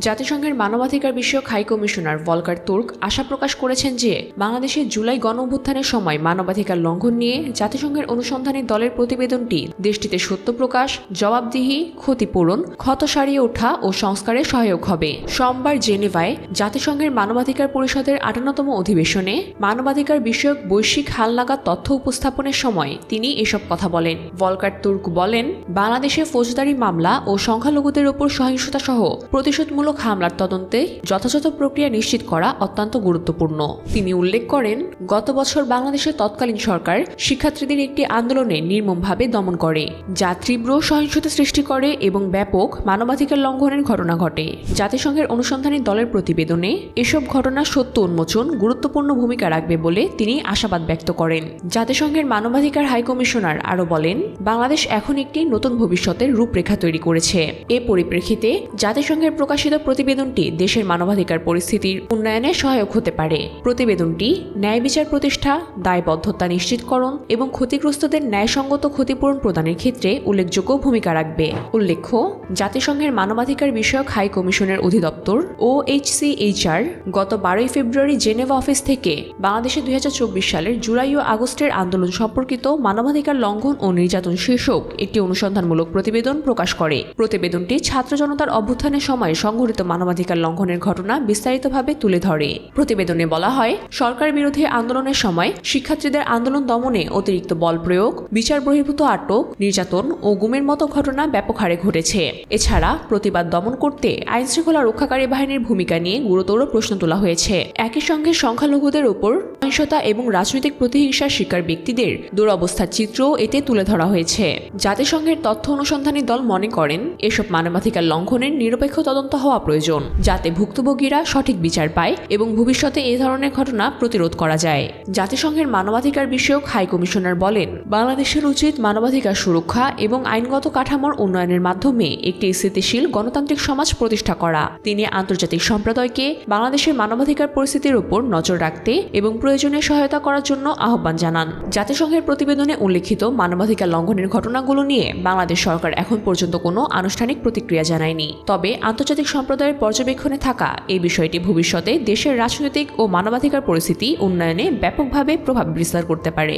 জাতিসংঘের মানবাধিকার বিষয়ক হাই কমিশনার ভলকার তুর্ক আশা প্রকাশ করেছেন যে বাংলাদেশে জুলাই গণ অভ্যুত্থানের সময় মানবাধিকার লঙ্ঘন নিয়ে জাতিসংঘের অনুসন্ধানী দলের প্রতিবেদনটি দেশটিতে সত্য প্রকাশ, জবাবদিহি, ক্ষতিপূরণ, ক্ষত সারিয়ে ওঠা ও সংস্কারে সহায়ক হবে। সোমবার জেনেভায় জাতিসংঘের মানবাধিকার পরিষদের আটান্নতম অধিবেশনে মানবাধিকার বিষয়ক বৈশ্বিক হালনাগাদ তথ্য উপস্থাপনের সময় তিনি এসব কথা বলেন। ভলকার তুর্ক বলেন, বাংলাদেশে ফৌজদারি মামলা ও সংখ্যালঘুদের ওপর সহিংসতা সহ প্রতিশোধমূলক হামলার তদন্তে যথাযথ প্রক্রিয়া নিশ্চিত করা অত্যন্ত গুরুত্বপূর্ণ। তিনি উল্লেখ করেন, গত বছর বাংলাদেশের তৎকালীন সরকার শিক্ষার্থীদের একটি আন্দোলনে নির্মমভাবে দমন করে, যা তীব্র সহিংসতা সৃষ্টি করে এবং ব্যাপক মানবাধিকার লঙ্ঘনের ঘটনা ঘটে। জাতিসংঘের অনুসন্ধানী দলের প্রতিবেদনে এসব ঘটনা সত্য উন্মোচন গুরুত্বপূর্ণ ভূমিকা রাখবে বলে তিনি আশাবাদ ব্যক্ত করেন। জাতিসংঘের মানবাধিকার হাইকমিশনার আরও বলেন, বাংলাদেশ এখন একটি নতুন ভবিষ্যতের রূপরেখা তৈরি করেছে। এ পরিপ্রেক্ষিতে জাতিসংঘের প্রকাশিত প্রতিবেদনটি দেশের মানবাধিকার পরিস্থিতির উন্নয়নে সহায়ক হতে পারে। প্রতিবেদনটি ন্যায় বিচার প্রতিষ্ঠা, দায়বদ্ধতা নিশ্চিতকরণ এবং ক্ষতিগ্রস্তদের ন্যায়সঙ্গত ক্ষতিপূরণ প্রদানের ক্ষেত্রে উল্লেখযোগ্য ভূমিকা রাখবে। উল্লেখ্য, জাতিসংঘের মানবাধিকার বিষয়ক হাই কমিশনের অধিদপ্তর ও এইচসিএইচআর গত বারোই ফেব্রুয়ারি জেনেভা অফিস থেকে বাংলাদেশে দুই হাজার চব্বিশ সালের জুলাই ও আগস্টের আন্দোলন সম্পর্কিত মানবাধিকার লঙ্ঘন ও নির্যাতন শীর্ষক একটি অনুসন্ধানমূলক প্রতিবেদন প্রকাশ করে। প্রতিবেদনটি ছাত্র জনতার অভ্যুত্থানের সময় সংঘটিত মানবাধিকার লঙ্ঘনের ঘটনা বিস্তারিতভাবে তুলে ধরে। প্রতিবেদনে বলা হয় সরকার বিরোধী আন্দোলনের সময় শিক্ষার্থীদের আন্দোলন দমনে অতিরিক্ত বল প্রয়োগ, বিচার বহির্ভূত আটক, নির্যাতন ও গুমের মতো ঘটনা ব্যাপক হারে ঘটেছে। এছাড়া প্রতিবাদ দমন করতে আইনশৃঙ্খলা রক্ষাকারী বাহিনীর ভূমিকা নিয়ে গুরুতর প্রশ্ন তোলা হয়েছে। একই সঙ্গে সংখ্যালঘুদের উপর সহিংসতা এবং রাজনৈতিক প্রতিহিংসার শিকার ব্যক্তিদের দুরবস্থার চিত্রও এতে তুলে ধরা হয়েছে। জাতিসংঘের তথ্য অনুসন্ধানী দল মনে করেন, এসব মানবাধিকার লঙ্ঘনের নিরপেক্ষ তদন্ত হওয়া প্রয়োজন, যাতে ভুক্তভোগীরা সঠিক বিচার পায় এবং ভবিষ্যতে এ ধরনের ঘটনা প্রতিরোধ করা যায়। জাতিসংঘের মানবাধিকার বিষয়ক হাই কমিশনার বলেন, বাংলাদেশের উচিত মানবাধিকার সুরক্ষা এবং আইনগত কাঠামোর উন্নয়নের মাধ্যমে একটি স্থিতিশীল গণতান্ত্রিক সমাজ প্রতিষ্ঠা করা। তিনি আন্তর্জাতিক সম্প্রদায়কে বাংলাদেশের মানবাধিকার পরিস্থিতির উপর নজর রাখতে এবং প্রয়োজনীয় সহায়তা করার জন্য আহ্বান জানান। জাতিসংঘের প্রতিবেদনে উল্লেখিত মানবাধিকার লঙ্ঘনের ঘটনাগুলো নিয়ে বাংলাদেশ সরকার এখন পর্যন্ত কোনো আনুষ্ঠানিক প্রতিক্রিয়া জানায়নি। তবে আন্তর্জাতিক সম্প্রদায়ের পর্যবেক্ষণে থাকা এই বিষয়টি ভবিষ্যতে দেশের রাজনৈতিক ও মানবাধিকার পরিস্থিতি উন্নয়নে ব্যাপকভাবে প্রভাব বিস্তার করতে পারে।